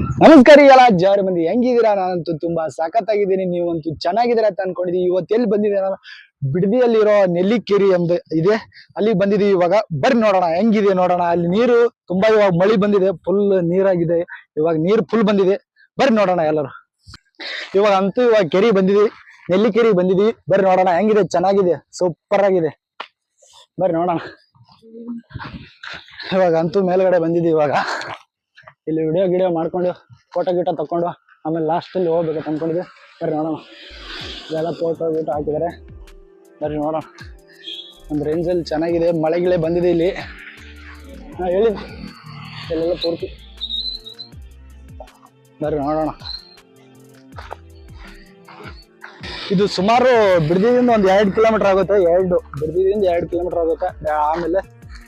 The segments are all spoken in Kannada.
ನಮಸ್ಕಾರ ಎಲ್ಲ ಜಾರು ಮಂದಿ ಹೆಂಗಿದ್ದೀರಾ? ನಾನಂತೂ ತುಂಬಾ ಸಖತ್ತಾಗಿದ್ದೀನಿ. ನೀವಂತೂ ಚೆನ್ನಾಗಿದ್ದೀರಾ ಅಂತ ಅನ್ಕೊಂಡಿದೀವಿ. ಇವತ್ತು ಎಲ್ಲಿ ಬಂದಿದೆ ನಾನು? ಬಿಡದಿಯಲ್ಲಿರೋ ನೆಲ್ಲಿಕೇರಿ ಎಂದು ಇದೆ. ಅಲ್ಲಿ ಬಂದಿದೀವಿ ಇವಾಗ. ಬರ್ರಿ ನೋಡೋಣ. ಹೆಂಗಿದೆ ನೋಡೋಣ. ಅಲ್ಲಿ ನೀರು ತುಂಬಾ ಇವಾಗ ಮಳಿ ಬಂದಿದೆ. ಫುಲ್ ನೀರಾಗಿದೆ. ಇವಾಗ ನೀರು ಫುಲ್ ಬಂದಿದೆ. ಬರ್ರಿ ನೋಡೋಣ ಎಲ್ಲರೂ. ಇವಾಗ ಅಂತೂ ಇವಾಗ ಕೆರಿ ಬಂದಿದೀವಿ ನೆಲ್ಲಿಕೇರಿ ಬಂದಿದೀವಿ ಬರ್ರಿ ನೋಡೋಣ. ಹೆಂಗಿದೆ? ಚೆನ್ನಾಗಿದೆ? ಸೂಪರ್ ಆಗಿದೆ. ಬರ್ರಿ ನೋಡೋಣ. ಇವಾಗ ಅಂತೂ ಮೇಲ್ಗಡೆ ಬಂದಿದೀವಿ ಇವಾಗ. ಇಲ್ಲಿ ವಿಡಿಯೋ ಗಿಡಿಯೋ ಮಾಡ್ಕೊಂಡು ಫೋಟೋ ಗಿಟೋ ತಕೊಂಡು ಆಮೇಲೆ ಲಾಸ್ಟಲ್ಲಿ ಹೋಗ್ಬೇಕು ಅಂದ್ಕೊಂಡಿದ್ವಿ ಬರ್ರಿ ನೋಡೋಣ. ಇದೆಲ್ಲ ಫೋಟೋ ಗಿಟೋ ಹಾಕಿದ್ದಾರೆ. ಬರ್ರಿ ನೋಡೋಣ. ಒಂದು ರೇಂಜಲ್ಲಿ ಚೆನ್ನಾಗಿದೆ. ಮಳೆ ಗಿಳೆ ಬಂದಿದೆ ಇಲ್ಲಿ. ಹಾಂ, ಹೇಳಿ. ಇಲ್ಲೆಲ್ಲ ಪೂರ್ತಿ. ಬರ್ರಿ ನೋಡೋಣ. ಇದು ಸುಮಾರು ಬಿಡದಿದಿಂದ ಒಂದು ಎರಡು ಕಿಲೋಮೀಟರ್ ಆಗುತ್ತೆ. ಎರಡು ಬಿಡದಿದಿಂದ ಎರಡು ಕಿಲೋಮೀಟರ್ ಆಗುತ್ತೆ. ಆಮೇಲೆ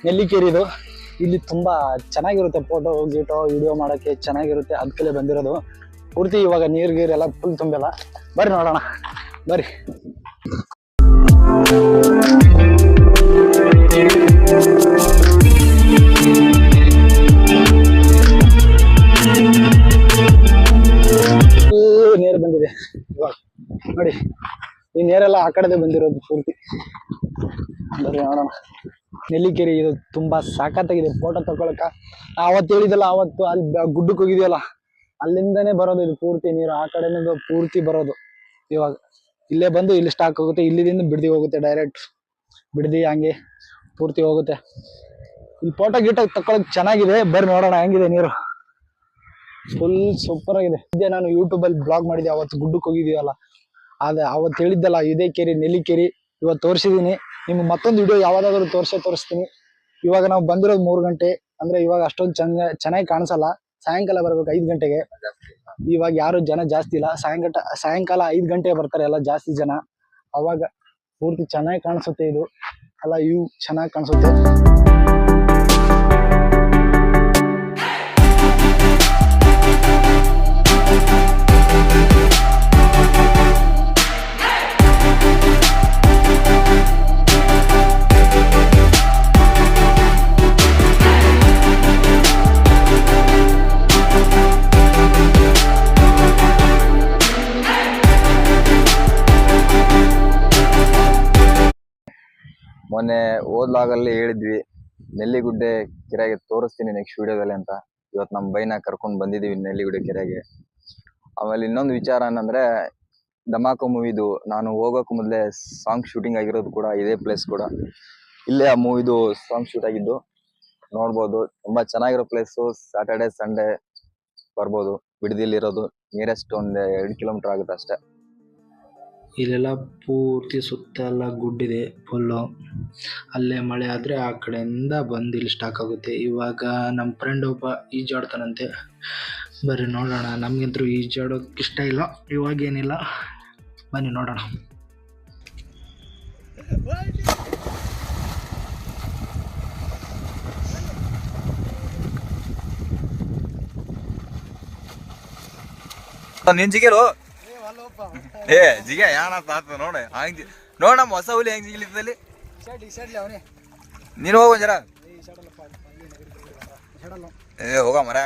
ನೆಲ್ಲಿಕೇರಿ ಇದು. ಇಲ್ಲಿ ತುಂಬಾ ಚೆನ್ನಾಗಿರುತ್ತೆ ಫೋಟೋ ಗೀಟೋ ವಿಡಿಯೋ ಮಾಡೋಕ್ಕೆ ಚೆನ್ನಾಗಿರುತ್ತೆ ಅದಕ್ಕೆ ಬಂದಿರೋದು. ಪೂರ್ತಿ ಇವಾಗ ನೀರ್, ಗೀರ್ ಎಲ್ಲ ಫುಲ್ ತುಂಬಿಲ್ಲ. ಬರ್ರಿ ನೋಡೋಣ. ಬರ್ರಿ. ನೀರು ಬಂದಿದೆ. ಇವಾಗ ನೋಡಿ, ಈ ನೀರೆಲ್ಲ ಆ ಕಡೆದೇ ಬಂದಿರೋದು ಪೂರ್ತಿ. ಬರ್ರಿ ನೋಡೋಣ. ನೆಲ್ಲಿಕೆರೆ ಇದು ತುಂಬಾ ಸಾಕತ್ತಾಗಿದೆ ಫೋಟೋ ತಗೊಳಕ ಅವತ್ತು ಹೇಳಿದಲ್ಲ ಅವತ್ತು ಅಲ್ಲಿ ಗುಡ್ಡಕ್ಕೆ ಹೋಗಿದೆಯಲ್ಲ, ಅಲ್ಲಿಂದನೇ ಬರೋದು ಇದು ಪೂರ್ತಿ ನೀರು, ಆ ಕಡೆನೇ ಪೂರ್ತಿ ಬರೋದು ಇವಾಗ. ಇಲ್ಲೇ ಬಂದು ಇಲ್ಲಿ ಸ್ಟಾಕ್ ಹೋಗುತ್ತೆ ಇಲ್ಲಿದಿಂದ ಬಿಡದಿ ಹೋಗುತ್ತೆ ಡೈರೆಕ್ಟ್ ಬಿಡ್ದಿ ಹಂಗೆ ಪೂರ್ತಿ ಹೋಗುತ್ತೆ. ಇಲ್ಲಿ ಫೋಟೋ ಗಿಟ್ಟ ತಕೊಳಕ್ ಚೆನ್ನಾಗಿದೆ, ಬರ್ರಿ ನೋಡೋಣ ಹೆಂಗಿದೆ ನೀರು. ಫುಲ್ ಸೂಪರ್ ಆಗಿದೆ. ಇದೇ ನಾನು ಯೂಟ್ಯೂಬ್ ಅಲ್ಲಿ ಬ್ಲಾಗ್ ಮಾಡಿದ್ದೆ, ಅವತ್ತು ಗುಡ್ಡಕ್ಕೆ ಹೋಗಿದೀವಲ್ಲ ಅದೇ ಅವತ್ತು ಹೇಳಿದ್ದಲ್ಲ, ಇದೇ ಕೆರಿ, ನೆಲ್ಲಿಕೆರಿ, ಇವತ್ತು ತೋರಿಸಿದೀನಿ ನಿಮ್ಗೆ ಮತ್ತೊಂದು ವಿಡಿಯೋ ಯಾವ್ದಾದ್ರು ತೋರ್ಸೇ ತೋರಿಸ್ತೀನಿ. ಇವಾಗ ನಾವು ಬಂದಿರೋದು ಮೂರು ಗಂಟೆ, ಅಂದ್ರೆ ಇವಾಗ ಅಷ್ಟೊಂದು ಚಂದ, ಚೆನ್ನಾಗಿ ಕಾಣಿಸಲ್ಲ. ಸಾಯಂಕಾಲ ಬರ್ಬೇಕು ಐದು ಗಂಟೆಗೆ. ಇವಾಗ ಯಾರು ಜನ ಜಾಸ್ತಿ ಇಲ್ಲ. ಸಾಯಂಕಾಲ ಸಾಯಂಕಾಲ ಐದು ಗಂಟೆಗೆ ಬರ್ತಾರೆ ಎಲ್ಲ ಜಾಸ್ತಿ ಜನ. ಅವಾಗ ಪೂರ್ತಿ ಚೆನ್ನಾಗಿ ಕಾಣಿಸುತ್ತೆ ಇದು. ಅಲ್ಲ, ಇವು ಚೆನ್ನಾಗಿ ಕಾಣಿಸುತ್ತೆ. ಮೊನ್ನೆ ಓದ್ಲಾಗಲ್ಲಿ ಹೇಳಿದ್ವಿ, ನೆಲ್ಲಿಗುಡ್ಡೆ ಕೆರೆಗೆ ತೋರಿಸ್ತೀನಿ ನೆಕ್ಸ್ಟ್ ವಿಡಿಯೋದಲ್ಲಿ ಅಂತ. ಇವತ್ತು ನಮ್ಮ ಬೈನ ಕರ್ಕೊಂಡು ಬಂದಿದ್ದೀವಿ ನೆಲ್ಲಿಗುಡ್ಡೆ ಕೆರೆಗೆ. ಆಮೇಲೆ ಇನ್ನೊಂದು ವಿಚಾರ ಏನಂದ್ರೆ, ಧಮಾಕ ಮೂವಿದು ನಾನು ಹೋಗೋಕೆ ಮೊದಲೇ ಸಾಂಗ್ ಶೂಟಿಂಗ್ ಆಗಿರೋದು ಕೂಡ ಇದೇ ಪ್ಲೇಸ್ ಕೂಡ. ಇಲ್ಲೇ ಆ ಮೂವಿದು ಸಾಂಗ್ ಶೂಟ್ ಆಗಿದ್ದು ನೋಡ್ಬೋದು. ತುಂಬಾ ಚೆನ್ನಾಗಿರೋ ಪ್ಲೇಸು ಸ್ಯಾಟರ್ಡೆ ಸಂಡೇ ಬರ್ಬೋದು. ಬಿಡದಿಲ್ಲಿರೋದು ನಿಯರೆಸ್ಟ್ ಒಂದು ಎರಡು ಕಿಲೋಮೀಟರ್ ಆಗುತ್ತೆ ಅಷ್ಟೇ. ಇಲ್ಲೆಲ್ಲ ಪೂರ್ತಿ ಸುತ್ತ ಎಲ್ಲ ಗುಡ್ಡಿದೆ ಫುಲ್ಲು ಅಲ್ಲೇ ಮಳೆ ಆದರೆ ಆ ಕಡೆಯಿಂದ ಬಂದು ಇಲ್ಲಿ ಸ್ಟಾಕ್ ಆಗುತ್ತೆ. ಇವಾಗ ನಮ್ಮ ಫ್ರೆಂಡ್ ಒಬ್ಬ ಈಜಾಡ್ತಾನಂತೆ. ಬರ್ರಿ ನೋಡೋಣ ನಮಗಂತೂ ಈಜಾಡೋಕೆ ಇಷ್ಟ ಇಲ್ಲ ಇವಾಗೇನಿಲ್ಲ ಬನ್ನಿ ನೋಡೋಣ. ನಿನ್ ಜಿಗೆರು ಏ ಜಿಗೆ ಏನಪ್ಪ ಆತ ನೋಡ ಹಂಗ್ ನೋಡ ನಮ್ಮ ಹೊಸ ಹುಲಿ ಹೆಂಗ್ ಜಿಗಿಲಿದ್ದಲ್ಲಿ ನೀನು ಹೋಗು ಜರ ಏ ಹೋಗ. ಮರ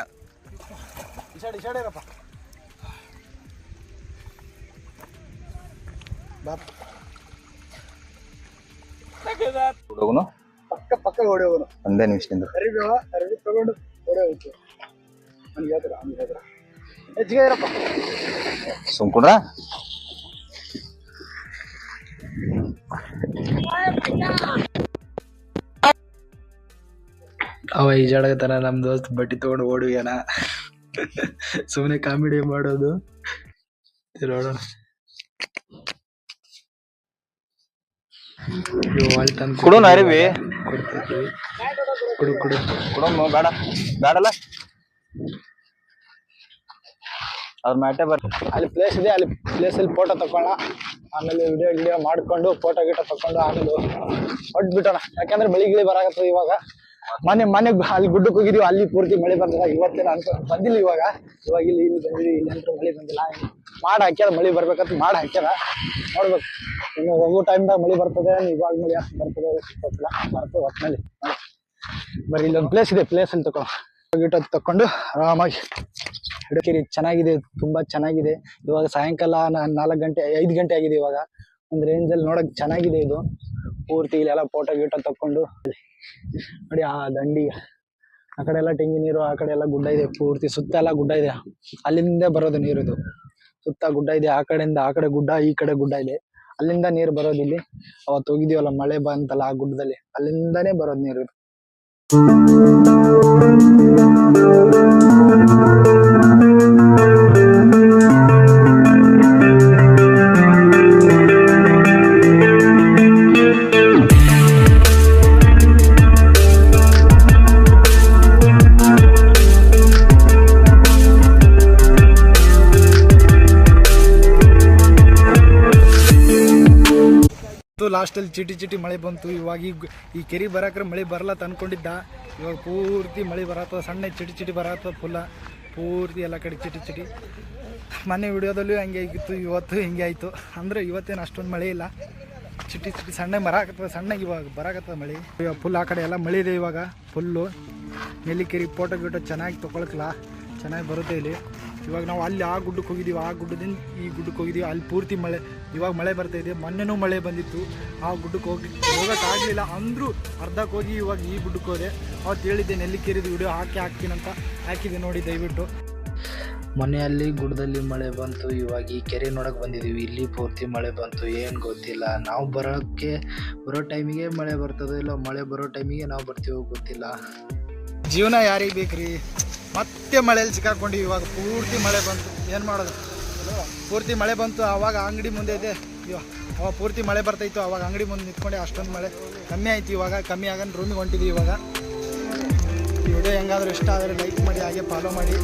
ಹೋಗುನು? ಪಕ್ಕ ಪಕ್ಕ ಓಡಿ ಹೋಗೋನು. ಒಂದೇ ನಿಮಿಷದಿಂದ. ಅರಿವಿ ಅರಿವಿ ತಗೊಂಡು ಓಡಿ ಹೋಗ್ತೀವಿ ನನಗೆ ಹೇಳ್ತಾರ ಹೆಚ್ಚಿಗೆ ಇರಪ್ಪ. ಸುಮ್ಕೊಂಡ್ರ? ಅವ ಈಜಾಡಕತ್ತಾನ ನಮ್ ದೋಸ್ತ್ ಬಟ್ಟಿ ತಗೊಂಡು ಓಡುಗೇನ ಸುಮ್ನೆ ಕಾಮಿಡಿ ಮಾಡೋದು. ನೋಡೋಣ ಅಲ್ಲಿ ಅರಿವಿ. ಕೊಡು ಕೊಡು. ಕೊಡಮ್ಮ ಬೇಡ. ಬೇಡಲ್ಲ? ಅವ್ರ ಮ್ಯಾಟೆ ಬರ್ ಅಲ್ಲಿ ಪ್ಲೇಸ್ ಇದೆ ಅಲ್ಲಿ ಪ್ಲೇಸಲ್ಲಿ ಫೋಟೋ ತಕೊಳ್ಳೋಣ ಆಮೇಲೆ ವಿಡಿಯೋ ಗಿಡಿಯೋ ಮಾಡ್ಕೊಂಡು ಫೋಟೋ ಗಿಟೋ ತಕೊಂಡು ಆಮೇಲೆ ಹೊಟ್ಬಿಟ್ಟೋಣ ಯಾಕಂದ್ರೆ ಮಳೆ ಗಿಳಿ ಬರಾಕತ್ತದ ಇವಾಗ. ಮನೆ ಮನೆ ಅಲ್ಲಿ ಗುಡ್ಡಕ್ಕೆ ಹೋಗಿದೀವಿ, ಅಲ್ಲಿ ಪೂರ್ತಿ ಮಳೆ ಬಂದಿಲ್ಲ. ಇವತ್ತೇನ ಅಂತ ಬಂದಿಲ್ಲ ಇವಾಗ. ಇವಾಗ ಇಲ್ಲಿ ಇಲ್ಲಿ ಬಂದಿದ್ವಿ ಇಲ್ಲಿ ಮಳೆ ಬಂದಿಲ್ಲ. ಮಾಡ ಹಾಕ್ಯಾರ, ಮಳೆ ಬರ್ಬೇಕಂತ ಮಾಡ ಹಾಕ್ಯಾರ. ನೋಡ್ಬೇಕು. ಇನ್ನು ಹೋಗೋ ಟೈಮ್ದಾಗ ಮಳೆ ಬರ್ತದೆ ಇವಾಗ ಮಳೆ ಯಾಕೆ ಬರ್ತದೆ ಗೊತ್ತಿಲ್ಲ. ಬರ್ತದೆ ಒಟ್ಟಿನಲ್ಲಿ ಬರೀ ಇಲ್ಲೊಂದು ಪ್ಲೇಸ್ ಇದೆ ಪ್ಲೇಸ್ ಅಲ್ಲಿ ತಗೊಂಡು ಗೀಟೋ ತಕೊಂಡು ಆರಾಮಾಗಿ ಹಿಡಕೇರಿ ಚೆನ್ನಾಗಿದೆ, ತುಂಬಾ ಚೆನ್ನಾಗಿದೆ. ಇವಾಗ ಸಾಯಂಕಾಲ ನಾಲ್ಕು ಗಂಟೆ, ಐದು ಗಂಟೆ ಆಗಿದೆ ಇವಾಗ. ಒಂದು ರೇಂಜಲ್ಲಿ ನೋಡಕ್ ಚೆನ್ನಾಗಿದೆ ಇದು. ಪೂರ್ತಿ ಇಲ್ಲೆಲ್ಲ ಫೋಟೋ ಗೀಟೋ ತಕೊಂಡು ನೋಡಿ ಆ ದಂಡಿ. ಆ ಕಡೆ ಎಲ್ಲ ತೆಂಗಿನ ನೀರು, ಆ ಕಡೆ ಎಲ್ಲ ಗುಡ್ಡ ಇದೆ ಪೂರ್ತಿ. ಸುತ್ತ ಎಲ್ಲ ಗುಡ್ಡ ಇದೆ. ಅಲ್ಲಿಂದ ಬರೋದು ನೀರು ಇದು. ಸುತ್ತ ಗುಡ್ಡ ಇದೆ, ಆ ಕಡೆಯಿಂದ ಆ ಕಡೆ ಗುಡ್ಡ, ಈ ಕಡೆ ಗುಡ್ಡ ಇದೆ. ಅಲ್ಲಿಂದ ನೀರು ಬರೋದು ಇಲ್ಲಿ. ಅವತ್ತು ಹೋಗಿದೀವಲ್ಲ ಮಳೆ ಬಂತಲ್ಲ ಆ ಗುಡ್ಡದಲ್ಲಿ. ಅಲ್ಲಿಂದಾನೇ ಬರೋದು ನೀರು ಲಾಸ್ಟಲ್ಲಿ ಚಿಟಿ ಚಿಟಿ ಮಳೆ ಬಂತು. ಇವಾಗ ಈ ಗು- ಈ ಕೆರೆ ಬರಾಕ್ರೆ ಮಳೆ ಬರಲ್ಲ ಅಂತ ಅನ್ಕೊಂಡಿದ್ದ. ಇವಾಗ ಪೂರ್ತಿ ಮಳೆ ಬರತ್ತದ ಸಣ್ಣ ಚಿಟಿ ಚಿಟಿ ಬರತ್ತದ ಫುಲ್ಲ ಪೂರ್ತಿ ಎಲ್ಲ ಕಡೆ ಚಿಟಿ ಚಿಟಿ. ಮೊನ್ನೆ ವಿಡಿಯೋದಲ್ಲೂ ಹಂಗೆ ಆಗಿತ್ತು, ಇವತ್ತು ಹಿಂಗೆ ಆಯಿತು. ಅಂದರೆ ಇವತ್ತೇನು ಅಷ್ಟೊಂದು ಮಳೆ ಇಲ್ಲ. ಚಿಟಿ ಚಿಟಿ ಸಣ್ಣ ಬರಾಕತ್ತದ ಸಣ್ಣಗೆ ಇವಾಗ ಬರಾಕತ್ತದ ಮಳೆ. ಇವಾಗ ಫುಲ್ ಆ ಕಡೆ ಎಲ್ಲ ಮಳೆ ಇದೆ ಇವಾಗ ಫುಲ್ಲು ನೆಲ್ಲಿಕೆರೆ ಫೋಟೋ ಗೀಟೋ ಚೆನ್ನಾಗಿ ತೊಗೊಳಕ್ಲ. ಚೆನ್ನಾಗಿ ಬರುತ್ತೆ ಇಲ್ಲಿ. ಇವಾಗ ನಾವು ಅಲ್ಲಿ ಆ ಗುಡ್ಡಕ್ಕೆ ಹೋಗಿದ್ದೀವಿ ಆ ಗುಡ್ಡದಿಂದ ಈ ಗುಡ್ಡಕ್ಕೆ ಹೋಗಿದ್ದೀವಿ. ಅಲ್ಲಿ ಪೂರ್ತಿ ಮಳೆ ಇವಾಗ ಮಳೆ ಬರ್ತಾ ಇದೆ. ಮೊನ್ನೆನೂ ಮಳೆ ಬಂದಿತ್ತು. ಆ ಗುಡ್ಡಕ್ಕೆ ಹೋಗಿ ಹೋಗೋಕ್ಕಾಗಲಿಲ್ಲ ಅಂದರೂ ಅರ್ಧಕ್ಕೆ ಹೋಗಿ ಇವಾಗ ಈ ಗುಡ್ಡಕ್ಕೆ ಹೋದೆ. ಅವತ್ತು ಹೇಳಿದ್ದೆ ನೆಲ್ಲಿಕೇರಿದು ವಿಡಿಯೋ ಹಾಕಿ ಹಾಕ್ತೀನಂತ ಹಾಕಿದೆ ನೋಡಿ ದಯವಿಟ್ಟು. ಮನೆಯಲ್ಲಿ ಗುಡ್ಡದಲ್ಲಿ ಮಳೆ ಬಂತು. ಇವಾಗ ಈ ಕೆರೆ ನೋಡಕ್ಕೆ ಬಂದಿದೀವಿ ಇಲ್ಲಿ ಪೂರ್ತಿ ಮಳೆ ಬಂತು. ಏನು ಗೊತ್ತಿಲ್ಲ. ನಾವು ಬರೋಕ್ಕೆ ಬರೋ ಟೈಮಿಗೆ ಮಳೆ ಬರ್ತದೋ ಇಲ್ಲ ಮಳೆ ಬರೋ ಟೈಮಿಗೆ ನಾವು ಬರ್ತೀವೋ ಗೊತ್ತಿಲ್ಲ. ಜೀವನ ಯಾರಿಗೆ ಬೇಕ್ರಿ? ಮತ್ತೆ ಮಳೆಯಲ್ಲಿ ಸಿಕ್ಕಾಕೊಂಡು ಇವಾಗ ಪೂರ್ತಿ ಮಳೆ ಬಂತು. ಏನು ಮಾಡೋದು? ಪೂರ್ತಿ ಮಳೆ ಬಂತು ಆವಾಗ ಅಂಗಡಿ ಮುಂದೆ ಇದೆ. ಇವಾಗ ಅವಾಗ ಪೂರ್ತಿ ಮಳೆ ಬರ್ತಾಯಿತ್ತು, ಅವಾಗ ಅಂಗಡಿ ಮುಂದೆ ನಿಂತ್ಕೊಂಡೆ ಅಷ್ಟೊಂದು ಮಳೆ. ಕಮ್ಮಿ ಆಯ್ತು ಇವಾಗ, ಕಮ್ಮಿ ಆಗ ರೂಮಿಗೆ ಹೊಂಟಿದ್ವಿ ಇವಾಗ. ವಿಡಿಯೋ ಹೆಂಗಾದರೂ ಇಷ್ಟ ಆದರೆ ಲೈಕ್ ಮಾಡಿ, ಹಾಗೆ ಫಾಲೋ ಮಾಡಿ.